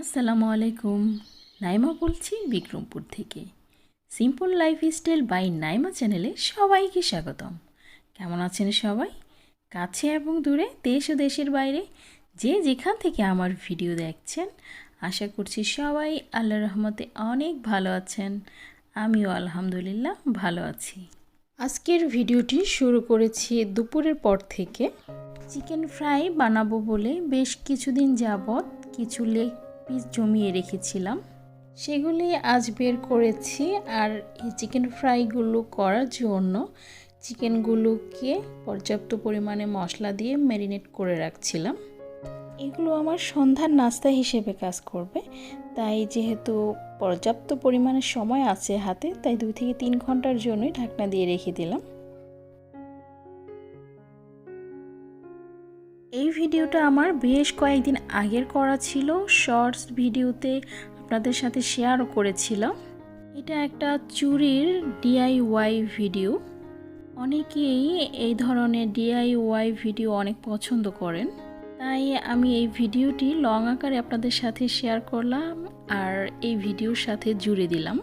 আসসালামু আলাইকুম। নাইমা বলছি বিক্রমপুর থেকে। Simple life style by Naima চ্যানেলে সবাইকে স্বাগতম। কেমন আছেন সবাই? কাছে এবং দূরে দেশ ও দেশের বাইরে যে যেখান থেকে আমার ভিডিও দেখছেন, আশা করছি সবাই আল্লাহ রহমতে অনেক ভালো আছেন। আমিও আলহামদুলিল্লাহ ভালো আছি। আজকের ভিডিওটি শুরু করেছি দুপুরের পর থেকে। চিকেন ফ্রাই বানাবো বলে বেশ কিছুদিন যাবৎ কিছু লেগ পিস জমিয়ে রেখেছিলাম। সেগুলি আজ বের করেছি আর এই চিকেন ফ্রাইগুলো করার জন্য চিকেনগুলোকে পর্যাপ্ত পরিমাণে মশলা দিয়ে ম্যারিনেট করে রাখছিলাম। এগুলো আমার সন্ধ্যার নাস্তা হিসেবে কাজ করবে, তাই যেহেতু পর্যাপ্ত পরিমাণে সময় আছে হাতে, তাই দুই থেকে তিন ঘণ্টার জন্যই ঢাকনা দিয়ে রেখে দিলাম। ভিডিওটা আমার বেশ কয়েকদিন আগের করা ছিল। শর্টস ভিডিওতে আপনাদের সাথে শেয়ারও করেছিলাম। এটা একটা চুরির ডিআইওয়াই ভিডিও। অনেকেই এই ধরনের ডিআইওয়াই ভিডিও অনেক পছন্দ করেন। তাই আমি এই ভিডিওটি লং আকারে আপনাদের সাথে শেয়ার করলাম আর এই ভিডিওর সাথে জুড়ে দিলাম।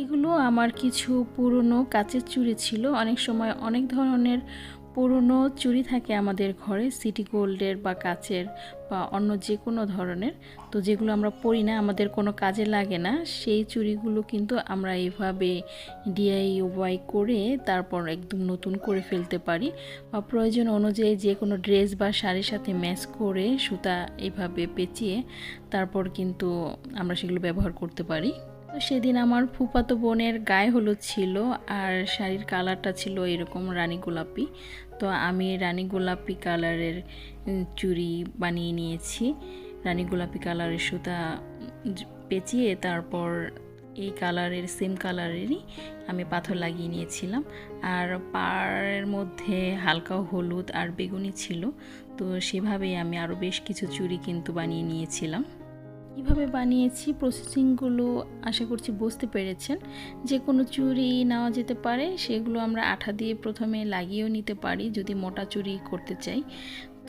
এগুলো আমার কিছু পুরনো কাচের চুড়ি ছিল। অনেক সময় অনেক ধরনের পুরনো চুড়ি থাকে আমাদের ঘরে, সিটি গোল্ডের বা কাচের বা অন্য যে কোনো ধরনের। তো যেগুলো আমরা পরি না, আমাদের কোনো কাজে লাগে না, সেই চুড়িগুলো কিন্তু আমরা এইভাবে ডিআইওয়াই করে তারপর একদম নতুন করে ফেলতে পারি বা প্রয়োজন অনুযায়ী যে কোনো ড্রেস বা শাড়ির সাথে ম্যাচ করে সুতা এভাবে পেঁচিয়ে তারপর কিন্তু আমরা সেগুলো ব্যবহার করতে পারি। তো সেদিন আমার ফুপাতো বোনের গায়ে হলুদ ছিল আর শাড়ির কালারটা ছিল এরকম রানী গোলাপি। তো আমি রানী গোলাপি কালারের চুড়ি বানিয়ে নিয়েছি। রানী গোলাপি কালারের সুতা পেঁচিয়ে তারপর এই কালারের সেম কালারেরই আমি পাথর লাগিয়ে নিয়েছিলাম। আর পাড়ের মধ্যে হালকা হলুদ আর বেগুনি ছিল। তো সেভাবেই আমি আরও বেশ কিছু চুড়ি কিন্তু বানিয়ে নিয়েছিলাম। কীভাবে বানিয়েছি প্রসেসিংগুলো আশা করছি বুঝতে পেরেছেন। যে কোনো চুরি নেওয়া যেতে পারে, সেগুলো আমরা আঠা দিয়ে প্রথমে লাগিয়েও নিতে পারি যদি মোটা চুরি করতে চাই।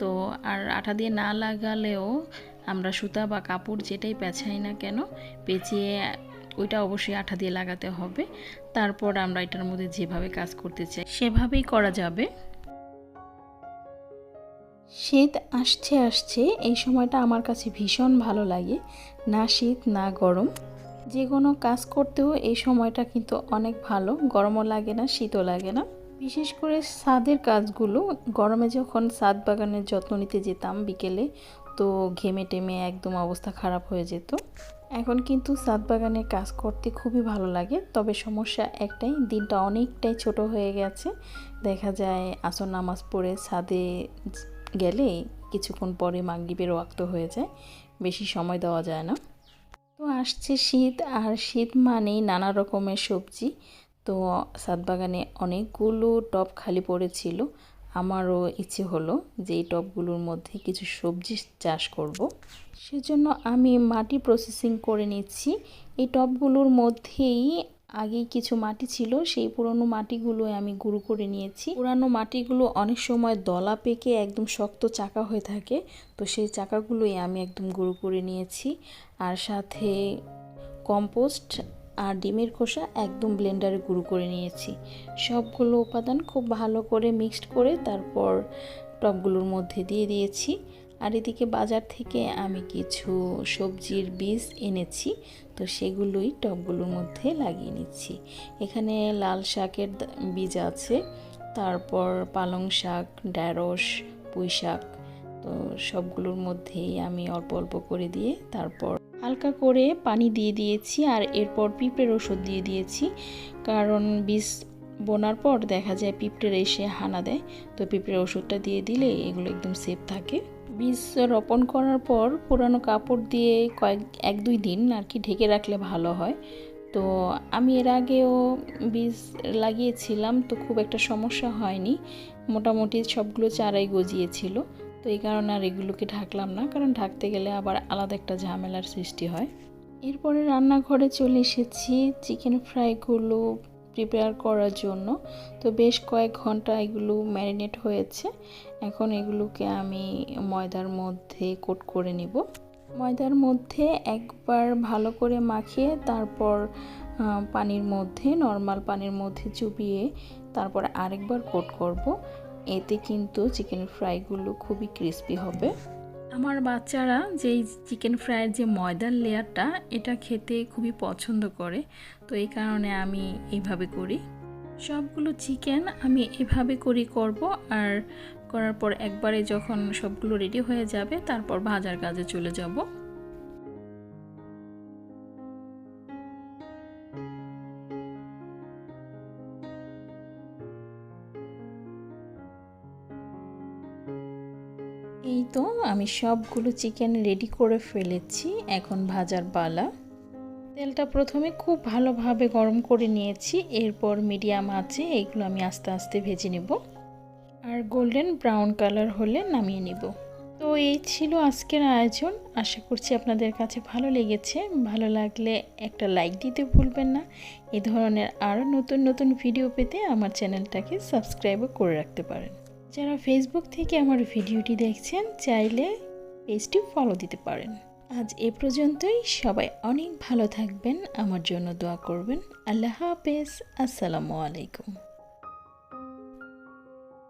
তো আর আঠা দিয়ে না লাগালেও আমরা সুতা বা কাপড় যেটাই পেঁচাই না কেন, পেঁচিয়ে ওইটা অবশ্যই আঠা দিয়ে লাগাতে হবে। তারপর আমরা এটার মধ্যে যেভাবে কাজ করতে চাই, সেভাবেই করা যাবে। শীত আসছে আসছে, এই সময়টা আমার কাছে ভীষণ ভালো লাগে। না শীত, না গরম। যে কোনো কাজ করতেও এই সময়টা কিন্তু অনেক ভালো। গরমও লাগে না, শীতও লাগে না। বিশেষ করে সাদের কাজগুলো, গরমে যখন ছাদ বাগানের যত্ন নিতে যেতাম বিকেলে, তো ঘেমে টেমে একদম অবস্থা খারাপ হয়ে যেত। এখন কিন্তু ছাদ বাগানে কাজ করতে খুবই ভালো লাগে, তবে সমস্যা একটাই, দিনটা অনেকটাই ছোট হয়ে গেছে। দেখা যায় আসর নামাজ পড়ে ছাদে গেলে কিছুক্ষণ পরে মাগরীবের ওয়াক্ত হয়ে যায়, বেশি সময় দেওয়া যায় না। তো আসছে শীত, আর শীত মানেই নানা রকমের সবজি। তো সাত বাগানে অনেকগুলো টব খালি পড়েছিল, আমারও ইচ্ছে হলো যে এই টবগুলোর মধ্যে কিছু সবজি চাষ করব। সেজন্য আমি মাটি প্রসেসিং করে নিচ্ছি। এই টবগুলোর মধ্যেই আগেই কিছু মাটি ছিল, সেই পুরনো মাটিগুলো আমি গুঁড়ো করে নিয়েছি। পুরানো মাটিগুলো অনেক সময় দলা পেকে একদম শক্ত চাকা হয়ে থাকে, তো সেই চাকাগুলোই আমি একদম গুঁড়ো করে নিয়েছি। আর সাথে কম্পোস্ট আর ডিমের খোসা একদম ব্লেন্ডারে গুঁড়ো করে নিয়েছি। সবগুলো উপাদান খুব ভালো করে মিক্সড করে তারপর টবগুলোর মধ্যে দিয়ে দিয়েছি। আর এদিকে বাজার থেকে আমি কিছু সবজির বীজ এনেছি, তো সেগুলোই টবগুলোর মধ্যে লাগিয়ে নিচ্ছি। এখানে লাল শাকের বীজ আছে, তারপর পালং শাক, ঢ্যাঁড়স, পুঁই শাক, তো সবগুলোর মধ্যেই আমি অল্প অল্প করে দিয়ে তারপর হালকা করে পানি দিয়ে দিয়েছি আর এরপর পিঁপড়ের ওষুধ দিয়ে দিয়েছি। কারণ বীজ বোনার পর দেখা যায় পিঁপড়ের এসে হানা দেয়, তো পিঁপড়ের ওষুধটা দিয়ে দিলে এগুলো একদম সেফ থাকে। বীজ রোপণ করার পর পুরানো কাপড় দিয়ে কয়েক, এক দুই দিন আর কি ঢেকে রাখলে ভালো হয়। তো আমি এর আগেও বীজ লাগিয়েছিলাম, তো খুব একটা সমস্যা হয়নি। মোটামুটি সবগুলো চারাই গজিয়েছিল, তো এই কারণে আর এগুলোকে ঢাকলাম না, কারণ ঢাকতে গেলে আবার আলাদা একটা ঝামেলার সৃষ্টি হয়। এরপরে রান্নাঘরে চলে এসেছি, চিকেন ফ্রাইগুলো প্রিপেয়ার করার জন্য। তো বেশ কয়েক ঘণ্টা এগুলো ম্যারিনেট হয়েছে। এখন এগুলোকে আমি ময়দার মধ্যে কোট করে নিব। ময়দার মধ্যে একবার ভালো করে মাখিয়ে তারপর পানির মধ্যে নর্মাল পানির মধ্যে চুবিয়ে তারপর আরেকবার কোট করব। এতে কিন্তু চিকেন ফ্রাইগুলো খুবই ক্রিস্পি হবে। আমার বাচ্চারা যেই চিকেন ফ্রাইয়ের যে ময়দার লেয়ারটা, এটা খেতে খুবই পছন্দ করে। তো এই কারণে আমি এইভাবে করি। সবগুলো চিকেন আমি এভাবে করি করব আর করার পর একবারে যখন সবগুলো রেডি হয়ে যাবে, তারপর ভাজার কাজে চলে যাব। তো আমি সবগুলো চিকেন রেডি করে ফেলেছি, এখন ভাজার পালা। তেলটা প্রথমে খুব ভালোভাবে গরম করে নিয়েছি, এরপর মিডিয়াম আছে এগুলো আমি আস্তে আস্তে ভেজে নেব। আর গোল্ডেন ব্রাউন কালার হলে নামিয়ে নেব। তো এই ছিল আজকের আয়োজন, আশা করছি আপনাদের কাছে ভালো লেগেছে। ভালো লাগলে একটা লাইক দিতে ভুলবেন না। এ ধরনের আরও নতুন নতুন ভিডিও পেতে আমার চ্যানেলটাকে সাবস্ক্রাইবও করে রাখতে পারেন। যারা ফেসবুক থেকে আমার ভিডিওটি দেখছেন, চাইলে পেজটি ফলো দিতে পারেন। আজ এ পর্যন্তই। সবাই অনেক ভালো থাকবেন। আমার জন্য দোয়া করবেন। আল্লাহ হাফেজ। আসসালামু আলাইকুম।